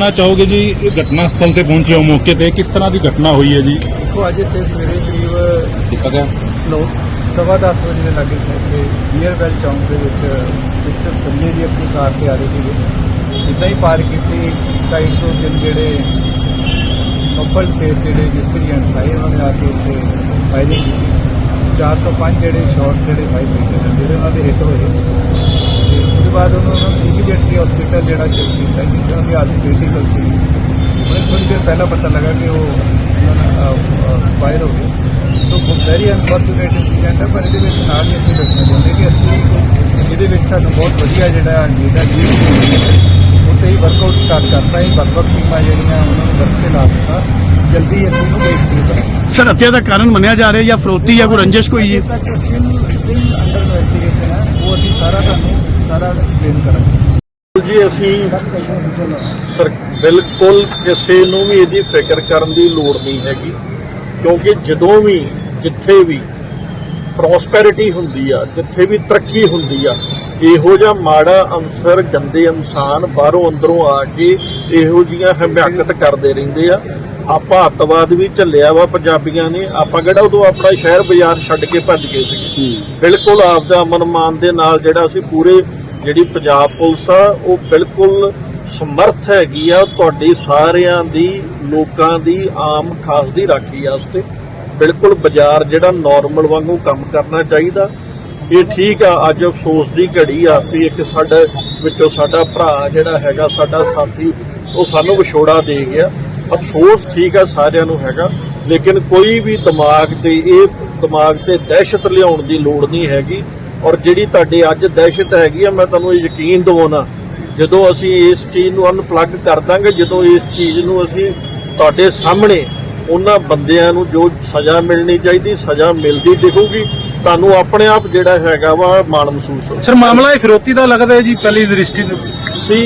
ਕਹਿਣਾ ਚਾਹੋਗੇ ਜੀ ਘਟਨਾ ਸਥਲ ਤੇ ਪਹੁੰਚੇ ਹੋ ਮੌਕੇ ਤੇ ਕਿਸ ਤਰ੍ਹਾਂ ਦੀ ਘਟਨਾ ਹੋਈ ਹੈ ਜੀ? ਦੇਖੋ ਅੱਜ ਇੱਥੇ ਸਵੇਰੇ ਕਰੀਬ ਦਿੱਕਤ ਹੈ ਨੌ ਸਵਾ ਦਸ ਵਜੇ ਦੇ ਲਾਗੇ ਪਹੁੰਚੇ ਨੀਅਰ ਵੈਲ ਚੌਂਕ ਦੇ ਵਿੱਚ ਮਿਸਟਰ ਸੰਜੇ ਜੀ ਆਪਣੀ ਕਾਰ ਤੇ ਆ ਰਹੇ ਸੀਗੇ। ਜਿੱਦਾਂ ਹੀ ਪਾਰ ਕੀਤੀ ਸਾਈਡ ਤੋਂ ਜਿਹੜੇ ਕਪਲ ਫੇਸ ਜਿਹੜੇ ਐਂਡ ਸਾਈ ਉਹਨਾਂ ਨੇ ਆ ਕੇ ਉੱਤੇ ਫਾਇਰਿੰਗ ਕੀਤੀ। ਚਾਰ ਤੋਂ ਪੰਜ ਜਿਹੜੇ ਸ਼ਾਟਸ ਜਿਹੜੇ ਫਾਇਰ ਕੀਤੇ ਜਿਹੜੇ ਉਹਨਾਂ ਦੇ ਹਿੱਟ ਹੋਏ। ਤੇ ਬਾਅਦ ਉਹਨਾਂ ਨੂੰ ਇਮੀਡੀਏਟਲੀ ਹਸਪੀਟਲ ਜਿਹੜਾ ਸ਼ਿਫਟ ਕੀਤਾ ਕਿਉਂਕਿ ਉਹਨਾਂ ਦੀ ਹਾਲਤ ਕ੍ਰਿਟੀਕਲ ਸੀ। ਉਹਨੇ ਥੋੜੀ ਦੇਰ ਪਹਿਲਾਂ ਪਤਾ ਲੱਗਾ ਕਿ ਉਹ ਐਕਸਪਾਇਰ ਹੋ ਗਏ ਸੋ ਵੈਰੀ ਅਨਫੋਰਚੂਨੇਟ ਇਨਸੀਡੈਂਟ ਹੈ ਪਰ ਇਹਦੇ ਵਿੱਚ ਨਾਲ ਹੀ ਅਸੀਂ ਦੱਸਣਾ ਚਾਹੁੰਦੇ ਕਿ ਅਸੀਂ ਇਹਦੇ ਵਿੱਚ ਸਾਨੂੰ ਬਹੁਤ ਵਧੀਆ ਜਿਹੜਾ ਜਿਹੜਾ ਜੀ ਉੱਤੇ ਹੀ ਵਰਕਆਊਟ ਸਟਾਰਟ ਕਰਤਾ ਹੈ ਵੱਖ-ਵੱਖ ਟੀਮਾਂ ਜਿਹੜੀਆਂ ਉਹਨਾਂ ਨੂੰ ਵਰਕ ਤੇ ਲਾ ਦਿੱਤਾ। ਜਲਦੀ ਅਸੀਂ ਇਹਨੂੰ ਵੇਖ ਕਰਾਂਗੇ ਸਰ ਹੱਤਿਆ ਦਾ ਕਾਰਨ ਮੰਨਿਆ ਜਾ ਰਿਹਾ ਜਾਂ ਫਰੋਤੀ ਜਾਂ ਕੋਈ ਰੰਜਿਸ਼ ਕੋਈ ਅੰਡਰ ਇਨਵੈਸਟੀਗੇਸ਼ਨ ਹੈ। ਉਹ ਅਸੀਂ ਸਾਰਾ ਤੁਹਾਨੂੰ ਸਾਰਾ ਐਕਸਪਲੇਨ ਕਰਾਂਗੇ। ਜੀ ਅਸੀਂ ਸਰ ਬਿਲਕੁਲ ਕਿਸੇ ਨੂੰ ਵੀ ਇਹਦੀ ਫਿਕਰ ਕਰਨ ਦੀ ਲੋੜ ਨਹੀਂ ਹੈਗੀ ਕਿਉਂਕਿ ਜਦੋਂ ਵੀ ਜਿੱਥੇ ਵੀ ਪ੍ਰੋਸਪੈਰਿਟੀ ਹੁੰਦੀ ਆ ਜਿੱਥੇ ਵੀ ਤਰੱਕੀ ਹੁੰਦੀ ਆ ਇਹੋ ਜਿਹਾ ਮਾੜਾ ਅਨਸਰ ਗੰਦੇ ਇਨਸਾਨ ਬਾਹਰੋਂ ਅੰਦਰੋਂ ਆ ਕੇ ਇਹੋ ਜੀਆਂ ਹਮਾਕਤ ਕਰਦੇ ਰਹਿੰਦੇ ਆ। ਆਪਾਂ ਅੱਤਵਾਦ ਵੀ ਝੱਲਿਆ ਵਾ ਪੰਜਾਬੀਆਂ ਨੇ ਆਪਾਂ ਕਿਹੜਾ ਉਦੋਂ ਆਪਣਾ ਸ਼ਹਿਰ ਬਾਜ਼ਾਰ ਛੱਡ ਕੇ ਭੱਜ ਗਏ ਸੀ ਬਿਲਕੁਲ ਆਪਦਾ ਅਮਨ ਮਾਨ ਦੇ ਨਾਲ ਜਿਹੜਾ ਅਸੀਂ ਪੂਰੇ ਜਿਹੜੀ ਪੰਜਾਬ ਪੁਲਿਸ ਆ, ਉਹ ਬਿਲਕੁਲ ਸਮਰਥ ਹੈਗੀ ਆ ਤੁਹਾਡੀ ਸਾਰਿਆਂ ਦੀ, ਲੋਕਾਂ ਦੀ, ਆਮ ਖਾਸ ਦੀ ਰਾਖੀ ਵਾਸਤੇ। ਬਿਲਕੁਲ ਬਾਜ਼ਾਰ ਜਿਹੜਾ ਨਾਰਮਲ ਵਾਂਗੂ ਕੰਮ ਕਰਨਾ ਚਾਹੀਦਾ। ਇਹ ਠੀਕ ਆ, ਅੱਜ ਅਫਸੋਸ ਦੀ ਘੜੀ ਆ ਵੀ ਇੱਕ ਸਾਡੇ ਵਿੱਚੋਂ ਸਾਡਾ ਭਰਾ ਜਿਹੜਾ ਹੈਗਾ, ਸਾਡਾ ਸਾਥੀ, ਉਹ ਸਾਨੂੰ ਵਿਛੋੜਾ ਦੇ ਗਿਆ। ਅਫਸੋਸ ਠੀਕ ਆ, ਸਾਰਿਆਂ ਨੂੰ ਹੈਗਾ। ਲੇਕਿਨ ਕੋਈ ਵੀ ਦਿਮਾਗ ਤੇ, ਇਹ ਦਿਮਾਗ ਤੇ ਦਹਿਸ਼ਤ ਲਿਆਉਣ ਦੀ ਲੋੜ ਨਹੀਂ ਹੈਗੀ। ਔਰ ਜਿਹੜੀ ਤੁਹਾਡੇ ਅੱਜ ਦਹਿਸ਼ਤ ਹੈਗੀ ਆ ਮੈਂ ਤੁਹਾਨੂੰ ਇਹ ਯਕੀਨ ਦਿਵਾਉਣਾ ਜਦੋਂ ਅਸੀਂ ਇਸ ਚੀਜ਼ ਨੂੰ ਅਨਪਲੱਗ ਕਰ ਦਾਂਗੇ ਜਦੋਂ ਇਸ ਚੀਜ਼ ਨੂੰ ਅਸੀਂ ਤੁਹਾਡੇ ਸਾਹਮਣੇ ਉਹਨਾਂ ਬੰਦਿਆਂ ਨੂੰ ਜੋ ਸਜ਼ਾ ਮਿਲਣੀ ਚਾਹੀਦੀ ਸਜ਼ਾ ਮਿਲਦੀ ਦਿਖੂਗੀ ਤੁਹਾਨੂੰ ਆਪਣੇ ਆਪ ਜਿਹੜਾ ਹੈਗਾ ਵਾ ਮਾਣ ਮਹਿਸੂਸ ਹੋਊ। ਸਰ ਮਾਮਲਾ ਇਹ ਫਿਰੋਤੀ ਦਾ ਲੱਗਦਾ ਹੈ ਜੀ ਪਹਿਲੀ ਦ੍ਰਿਸ਼ਟੀ ਤੋਂ ਸੀ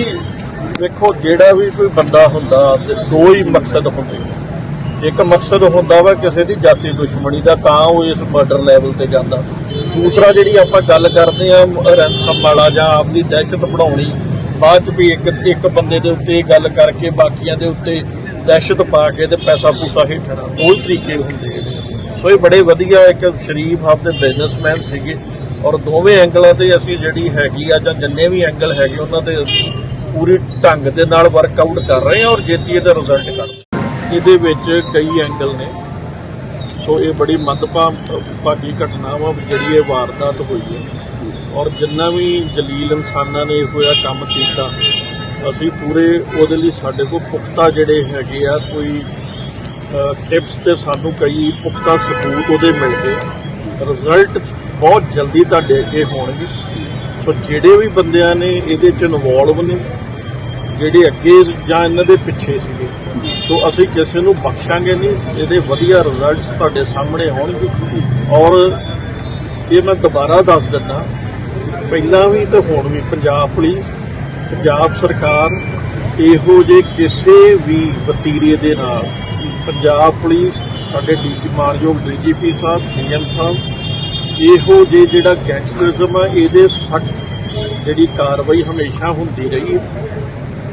ਵੇਖੋ ਜਿਹੜਾ ਵੀ ਕੋਈ ਬੰਦਾ ਹੁੰਦਾ ਤੇ ਦੋ ਹੀ ਮਕਸਦ ਹੁੰਦੇ ਇੱਕ ਮਕਸਦ ਹੁੰਦਾ ਵਾ ਕਿਸੇ ਦੀ ਜਾਤੀ ਦੁਸ਼ਮਣੀ ਦਾ ਤਾਂ ਉਹ ਇਸ ਮਰਡਰ ਲੈਵਲ ਤੇ ਜਾਂਦਾ। ਦੂਸਰਾ ਜਿਹੜੀ ਆਪਾਂ ਗੱਲ ਕਰਦੇ ਆ ਰੈਂਸਮ ਵਾਲਾ ਜਾਂ ਆਪਦੀ ਦਹਿਸ਼ਤ ਬਣਾਉਣੀ ਬਾਅਦ ਚ ਵੀ ਇੱਕ ਇੱਕ ਬੰਦੇ ਦੇ ਉੱਤੇ ਗੱਲ ਕਰਕੇ ਬਾਕੀਆਂ ਦੇ ਉੱਤੇ ਦਹਿਸ਼ਤ ਪਾ ਕੇ ਤੇ ਪੈਸਾ ਪੂਸਾ ਹੇਠਣਾ ਉਹ ਤਰੀਕੇ ਹੁੰਦੇ ਨੇ। ਸੋ ਇਹ ਬੜੇ ਵਧੀਆ ਇੱਕ ਸ਼ਰੀਫ ਆਪਦੇ ਬਿਜ਼ਨਸਮੈਨ ਸੀਗੇ ਔਰ ਦੋਵੇਂ ਐਂਗਲਾਂ ਤੇ ਅਸੀਂ ਜਿਹੜੀ ਹੈਗੀ ਆ ਜਾਂ ਜਿੰਨੇ ਵੀ ਐਂਗਲ ਹੈਗੇ ਉਹਨਾਂ ਤੇ ਅਸੀਂ ਪੂਰੀ ਢੰਗ ਦੇ ਨਾਲ ਵਰਕਆਊਟ ਕਰ ਰਹੇ ਹਾਂ ਔਰ ਜੇਤੀ ਇਹਦਾ ਰਿਜ਼ਲਟ ਕਰ ਇਹਦੇ ਵਿੱਚ ਕਈ ਐਂਗਲ ਨੇ। ਸੋ ਇਹ ਬੜੀ ਮੰਦਭਾਗੀ ਘਟਨਾ ਵਾ ਜਿਹੜੀ ਇਹ ਵਾਰਦਾਤ ਹੋਈ ਹੈ। ਔਰ ਜਿੰਨਾ ਵੀ ਜਲੀਲ ਇਨਸਾਨਾਂ ਨੇ ਇਹੋ ਜਿਹਾ ਕੰਮ ਕੀਤਾ, ਅਸੀਂ ਪੂਰੇ ਉਹਦੇ ਲਈ ਸਾਡੇ ਕੋਲ ਪੁਖਤਾ ਜਿਹੜੇ ਹੈਗੇ ਆ, ਕੋਈ ਟਿਪਸ ਤੇ ਸਾਨੂੰ ਕਈ ਪੁਖਤਾ ਸਬੂਤ ਉਹਦੇ ਮਿਲ ਗਏ ਰਿਜ਼ਲਟ ਬਹੁਤ ਜਲਦੀ ਤੁਹਾਡੇ ਅੱਗੇ ਹੋਣਗੇ। ਸੋ ਜਿਹੜੇ ਵੀ ਬੰਦਿਆਂ ਨੇ ਇਹਦੇ ਚ ਇਨਵੋਲਵ ਨੇ, ਜਿਹੜੇ ਅੱਗੇ ਜਾਂ ਇਹਨਾਂ ਦੇ ਪਿੱਛੇ ਸੀਗੇ ਸੋ ਅਸੀਂ ਕਿਸੇ ਨੂੰ ਬਖਸ਼ਾਂਗੇ ਨਹੀਂ। ਇਹਦੇ ਵਧੀਆ ਰਿਜ਼ਲਟਸ ਤੁਹਾਡੇ ਸਾਹਮਣੇ ਆਉਣਗੇ। ਔਰ ਇਹ ਮੈਂ ਦੁਬਾਰਾ ਦੱਸ ਦਿੰਦਾ, ਪਹਿਲਾਂ ਵੀ ਤੇ ਹੁਣ ਵੀ ਪੰਜਾਬ ਪੁਲਿਸ, ਪੰਜਾਬ ਸਰਕਾਰ ਇਹੋ ਜੇ ਕਿਸੇ ਵੀ ਵਤੀਰੇ ਦੇ ਨਾਲ ਪੰਜਾਬ ਪੁਲਿਸ, ਸਾਡੇ ਡੀਜੀ ਮਾਨਯੋਗ ਡੀਜੀਪੀ ਸਾਹਿਬ, ਸੀਐਮ ਸਾਹਿਬ, ਇਹੋ ਜੇ ਜਿਹੜਾ ਗੈਂਗਸਟਰਿਜ਼ਮ ਆ, ਇਹਦੇ ਸਖਤ ਜਿਹੜੀ ਕਾਰਵਾਈ ਹਮੇਸ਼ਾ ਹੁੰਦੀ ਰਹੀ ਹੈ।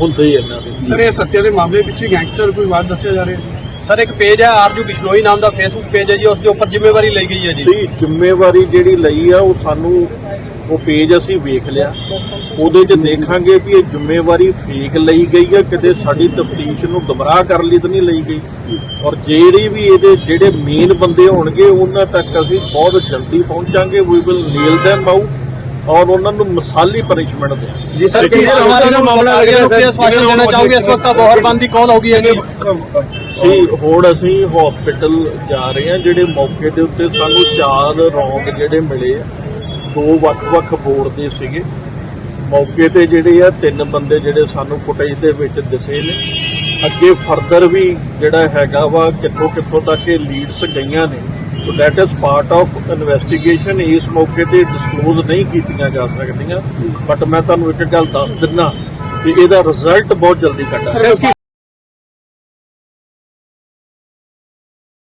ਹੁੰਦੇ ਹੀ ਇਹਨਾਂ ਦੇ। ਸਰ ਇਹ ਸੱਤਿਆ ਦੇ ਮਾਮਲੇ ਪਿੱਛੇ ਗੈਂਗਸਟਰ ਕੋਈ ਵਾਰ ਦੱਸਿਆ ਜਾ ਰਿਹਾ? ਸਰ ਇੱਕ ਪੇਜ ਹੈ ਆਰਜੂ ਬਿਸ਼ਨੋਈ ਨਾਮ ਦਾ ਫੇਸਬੁੱਕ ਪੇਜ ਹੈ ਜੀ ਉਸ ਦੇ ਉੱਪਰ ਜ਼ਿੰਮੇਵਾਰੀ ਲਈ ਗਈ ਹੈ ਜੀ। ਸੀ ਜ਼ਿੰਮੇਵਾਰੀ ਜਿਹੜੀ ਲਈ ਆ ਉਹ ਸਾਨੂੰ ਉਹ ਪੇਜ ਅਸੀਂ ਵੇਖ ਲਿਆ। ਉਹਦੇ 'ਚ ਦੇਖਾਂਗੇ ਵੀ ਇਹ ਜ਼ਿੰਮੇਵਾਰੀ ਫੇਕ ਲਈ ਗਈ ਆ ਕਿਤੇ ਸਾਡੀ ਤਫਤੀਸ਼ ਨੂੰ ਗਮਰਾਹ ਕਰਨ ਲਈ ਤਾਂ ਨਹੀਂ ਲਈ ਗਈ। ਔਰ ਜਿਹੜੀ ਵੀ ਇਹਦੇ ਜਿਹੜੇ ਮੇਨ ਬੰਦੇ ਹੋਣਗੇ ਉਹਨਾਂ ਤੱਕ ਅਸੀਂ ਬਹੁਤ ਜਲਦੀ ਪਹੁੰਚਾਂਗੇ। We will nail them out ਔਰ ਉਹਨਾਂ ਨੂੰ ਮਿਸਾਲੀ ਪਨਿਸ਼ਮੈਂਟ ਦੇਵਾਂਗੇ ਜੀ ਸਰ ਕਿਹੜੇ ਹਮਾਰੇ ਦਾ ਮਾਮਲਾ ਲੱਗਿਆ ਨੂੰ ਕੀ ਸਵਾਸ਼ਨ ਦੇਣਾ ਚਾਹੋਗੇ ਇਸ ਵਕਤ ਬੋਹਰਬੰਦੀ ਕੌਣ ਹੋਗੀ ਹੈਗੀ ਸੀ ਹੁਣ ਅਸੀਂ ਹਸਪੀਟਲ ਜਾ ਰਹੇ ਹਾਂ ਜਿਹੜੇ ਮੌਕੇ ਦੇ ਉੱਤੇ ਸਾਨੂੰ ਚਾਰ ਰੌਂਗ ਜਿਹੜੇ ਮਿਲੇ ਆ। ਦੋ ਵੱਖ-ਵੱਖ ਬੋਰਡ ਦੇ ਸੀਗੇ। ਮੌਕੇ ਤੇ ਜਿਹੜੇ ਆ ਤਿੰਨ ਬੰਦੇ ਜਿਹੜੇ ਸਾਨੂੰ ਫੁਟੇਜ ਦੇ ਵਿੱਚ ਦਿਸੇ ਨੇ। ਅੱਗੇ ਫਰਦਰ ਵੀ ਜਿਹੜਾ ਹੈਗਾ ਵਾ ਕਿੱਥੋਂ ਕਿੱਥੋਂ ਤੱਕ ਇਹ ਲੀਡਸ ਗਈਆਂ ਨੇ। That is part of investigation ਇਸ ਮੌਕੇ ਤੇ ਡਿਸਕਲੋਜ਼ ਨਹੀਂ ਕੀਤੀਆਂ ਜਾ ਸਕਦੀਆਂ ਬਟ ਮੈਂ ਤੁਹਾਨੂੰ ਇੱਕ ਗੱਲ ਦੱਸ ਦਿੰਨਾ ਕਿ ਇਹਦਾ ਰਿਜ਼ਲਟ ਬਹੁਤ ਜਲਦੀ ਕੱਢਾਂਗੇ